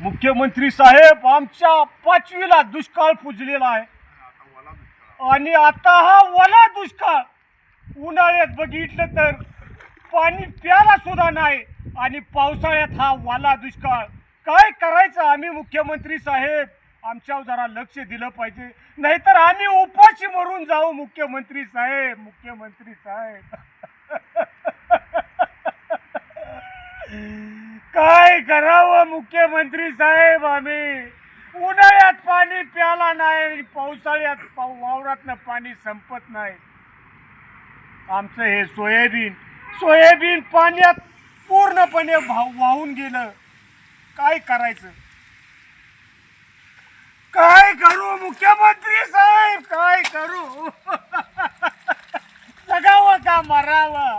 मुख्यमंत्री साहेब आमच्या पाचवीला दुष्काळ पुजलेला आहे. आणि आता हा वला दुष्काळ. उन्हाळ्यात बघितलं तर पाणी प्याला सुद्धा नाही आणि पावसाळ्यात हा वाला दुष्काळ. काय करायचं आम्ही मुख्यमंत्री साहेब? आमच्यावर जरा लक्ष दिलं पाहिजे. नाहीतर आम्ही उपाशी मरून जाऊ मुख्यमंत्री साहेब मुख्यमंत्री साहेब. काय करावं मुख्यमंत्री साहेब आम्ही? उन्हाळ्यात पाणी प्याला नाही पावसाळ्यात पाव वावरातनं पाणी संपत नाही. आमचं हे सोयाबीन सोयाबीन पाण्यात पूर्णपणे भाव वाहून गेलं. काय करायचं? काय करू मुख्यमंत्री साहेब? काय करू? जगावं का मरावं?